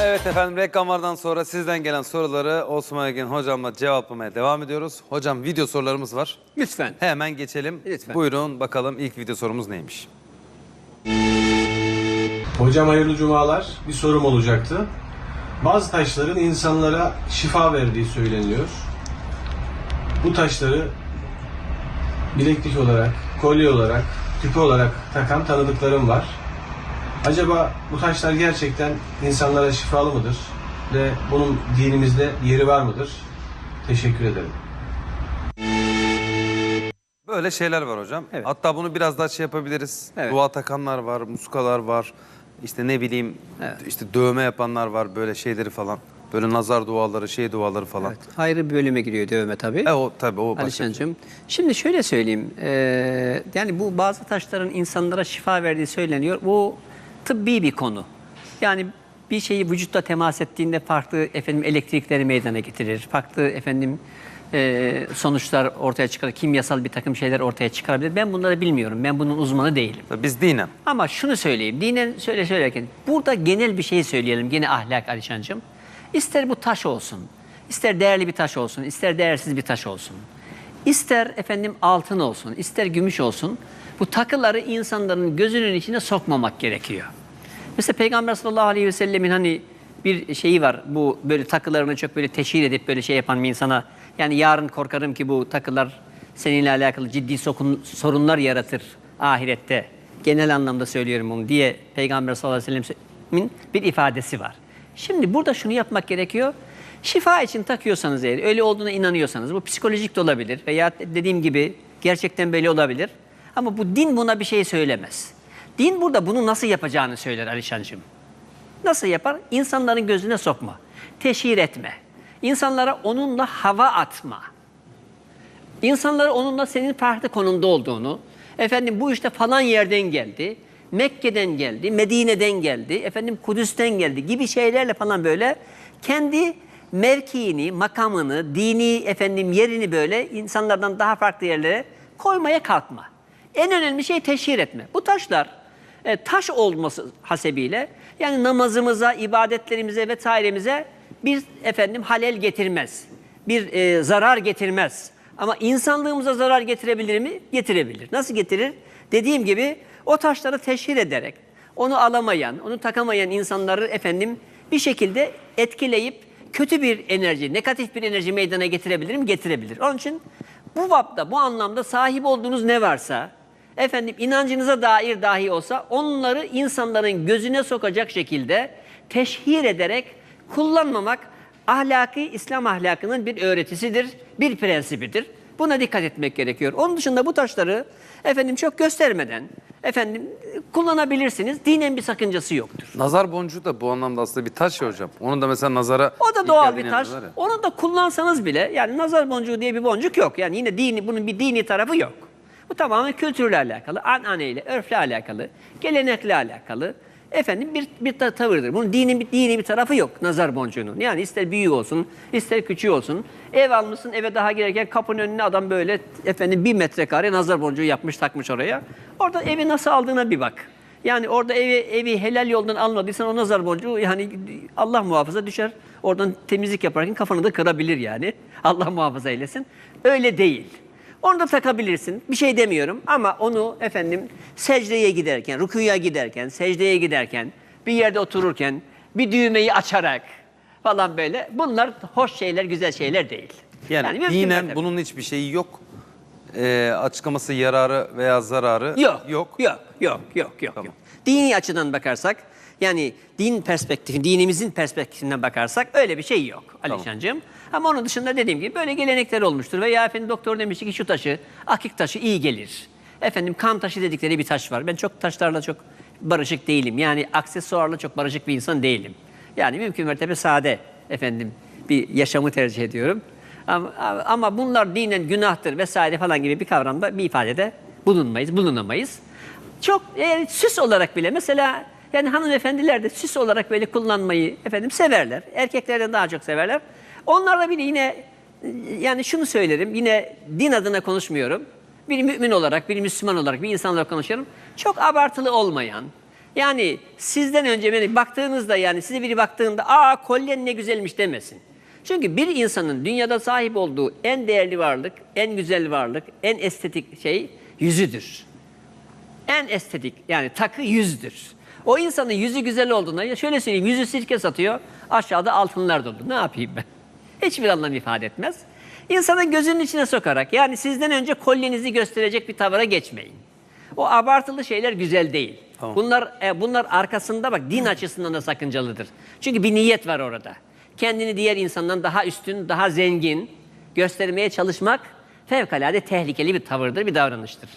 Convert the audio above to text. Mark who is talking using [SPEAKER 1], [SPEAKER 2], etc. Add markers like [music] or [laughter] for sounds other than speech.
[SPEAKER 1] Evet efendim reklamlardan sonra sizden gelen soruları Osman Egen hocamla cevaplamaya devam ediyoruz. Hocam video sorularımız var.
[SPEAKER 2] Lütfen.
[SPEAKER 1] Hemen geçelim.
[SPEAKER 2] Lütfen.
[SPEAKER 1] Buyurun bakalım ilk video sorumuz neymiş?
[SPEAKER 3] Hocam hayırlı cumalar. Bir sorum olacaktı. Bazı taşların insanlara şifa verdiği söyleniyor. Bu taşları bileklik olarak, kolye olarak, küpe olarak takan tanıdıklarım var. Acaba bu taşlar gerçekten insanlara şifalı mıdır? Ve bunun dinimizde yeri var mıdır? Teşekkür ederim.
[SPEAKER 1] Böyle şeyler var hocam.
[SPEAKER 2] Evet.
[SPEAKER 1] Hatta bunu biraz daha şey yapabiliriz.
[SPEAKER 2] Evet.
[SPEAKER 1] Dua takanlar var, muskalar var. İşte ne bileyim
[SPEAKER 2] Evet.
[SPEAKER 1] işte dövme yapanlar var böyle şeyleri falan. Böyle nazar duaları, şey duaları falan.
[SPEAKER 2] Evet, ayrı bir bölüme giriyor dövme tabii.
[SPEAKER 1] E o tabii o bir şey.
[SPEAKER 2] Alişancığım. Şimdi şöyle söyleyeyim. eee, yani bu bazı taşların insanlara şifa verdiği söyleniyor. Bu tıbbi bir konu. Yani bir şeyi vücutta temas ettiğinde farklı efendim elektrikleri meydana getirir. Farklı efendim eee, sonuçlar ortaya çıkar. Kimyasal bir takım şeyler ortaya çıkarabilir. Ben bunları bilmiyorum. Ben bunun uzmanı değilim.
[SPEAKER 1] Biz dinen.
[SPEAKER 2] Ama şunu söyleyeyim. Dinen söyle söylerken burada genel bir şey söyleyelim. Gene ahlak Alişancığım. İster bu taş olsun, ister değerli bir taş olsun, ister değersiz bir taş olsun. İster efendim altın olsun, ister gümüş olsun. Bu takıları insanların gözünün içine sokmamak gerekiyor. Mesela Peygamber sallallahu aleyhi ve sellemin hani bir şeyi var. Bu böyle takılarını çok böyle teşhir edip böyle şey yapan bir insana. Yani yarın korkarım ki bu takılar seninle alakalı ciddi sokun- sorunlar yaratır ahirette. Genel anlamda söylüyorum bunu diye Peygamber sallallahu aleyhi ve sellemin bir ifadesi var. Şimdi burada şunu yapmak gerekiyor. Şifa için takıyorsanız eğer, öyle olduğuna inanıyorsanız, bu psikolojik de olabilir veya dediğim gibi gerçekten böyle olabilir. Ama bu din buna bir şey söylemez. Din burada bunu nasıl yapacağını söyler Alişancığım. Nasıl yapar? İnsanların gözüne sokma, teşhir etme, insanlara onunla hava atma. İnsanlara onunla senin farklı konumda olduğunu, efendim bu işte falan yerden geldi, Mekke'den geldi, Medine'den geldi, efendim Kudüs'ten geldi gibi şeylerle falan böyle kendi mevkiini, makamını, dini efendim yerini böyle insanlardan daha farklı yerlere koymaya kalkma. En önemli şey teşhir etme. Bu taşlar e, taş olması hasebiyle yani namazımıza, ibadetlerimize vesairemize bir efendim halel getirmez. Bir e, zarar getirmez. Ama insanlığımıza zarar getirebilir mi? Getirebilir. Nasıl getirir? Dediğim gibi o taşları teşhir ederek onu alamayan, onu takamayan insanları efendim bir şekilde etkileyip kötü bir enerji, negatif bir enerji meydana getirebilir mi? Getirebilir. Onun için bu vapta, bu anlamda sahip olduğunuz ne varsa, efendim inancınıza dair dahi olsa onları insanların gözüne sokacak şekilde teşhir ederek kullanmamak ahlaki İslam ahlakının bir öğretisidir, bir prensibidir. Buna dikkat etmek gerekiyor. Onun dışında bu taşları efendim çok göstermeden efendim kullanabilirsiniz. Dinen bir sakıncası yoktur.
[SPEAKER 1] Nazar boncuğu da bu anlamda aslında bir taş ya hocam. Onun da mesela nazara
[SPEAKER 2] O da doğal bir taş. Onu da kullansanız bile yani nazar boncuğu diye bir boncuk yok. Yani yine dini bunun bir dini tarafı yok. Bu tamamen kültürle alakalı, ananeyle, örfle alakalı, gelenekle alakalı. Efendim bir bir ta- tavırdır. Bunun dini bir dini bir tarafı yok nazar boncuğunun. Yani ister büyük olsun, ister küçük olsun. Ev almışsın eve daha girerken kapının önüne adam böyle efendim bir metrekare nazar boncuğu yapmış takmış oraya. Orada evi nasıl aldığına bir bak. Yani orada evi, evi helal yoldan almadıysan o nazar boncuğu yani Allah muhafaza düşer. Oradan temizlik yaparken kafanı da kırabilir yani. [laughs] Allah muhafaza eylesin. Öyle değil. Onu da takabilirsin. Bir şey demiyorum ama onu efendim secdeye giderken, rükuya giderken, secdeye giderken, bir yerde otururken bir düğmeyi açarak falan böyle bunlar hoş şeyler, güzel şeyler değil.
[SPEAKER 1] Yani,
[SPEAKER 2] mümkün
[SPEAKER 1] dinen bunun hiçbir şeyi yok. Ee, açıklaması yararı veya zararı
[SPEAKER 2] Yok.
[SPEAKER 1] yok.
[SPEAKER 2] Yok. Yok. Yok. Yok.
[SPEAKER 1] Tamam.
[SPEAKER 2] yok. Dini açıdan bakarsak yani din perspektifi, dinimizin perspektifinden bakarsak öyle bir şey yok Alişancığım. Ama onun dışında dediğim gibi böyle gelenekler olmuştur. Veya efendim doktor demişti ki şu taşı, akik taşı iyi gelir. Efendim kan taşı dedikleri bir taş var. Ben çok taşlarla çok barışık değilim. Yani aksesuarla çok barışık bir insan değilim. Yani mümkün mertebe sade efendim bir yaşamı tercih ediyorum. Ama, ama bunlar dinen günahtır vesaire falan gibi bir kavramda bir ifadede bulunmayız, bulunamayız. Çok e, süs olarak bile mesela yani hanımefendiler de süs olarak böyle kullanmayı efendim severler. Erkeklerden daha çok severler. Onlar da bir yine e, yani şunu söylerim yine din adına konuşmuyorum. Bir mümin olarak, bir Müslüman olarak, bir insan olarak konuşuyorum. Çok abartılı olmayan, Yani sizden önce beni baktığınızda yani size biri baktığında aa kolyen ne güzelmiş demesin. Çünkü bir insanın dünyada sahip olduğu en değerli varlık, en güzel varlık, en estetik şey yüzüdür. En estetik yani takı yüzdür. O insanın yüzü güzel olduğunda ya şöyle söyleyeyim yüzü sirke satıyor aşağıda altınlar dolu. Ne yapayım ben? [laughs] Hiçbir anlam ifade etmez. İnsanın gözünün içine sokarak yani sizden önce kolyenizi gösterecek bir tavıra geçmeyin. O abartılı şeyler güzel değil.
[SPEAKER 1] Tamam.
[SPEAKER 2] Bunlar e, bunlar arkasında bak din açısından da sakıncalıdır. Çünkü bir niyet var orada. Kendini diğer insandan daha üstün, daha zengin göstermeye çalışmak fevkalade tehlikeli bir tavırdır, bir davranıştır.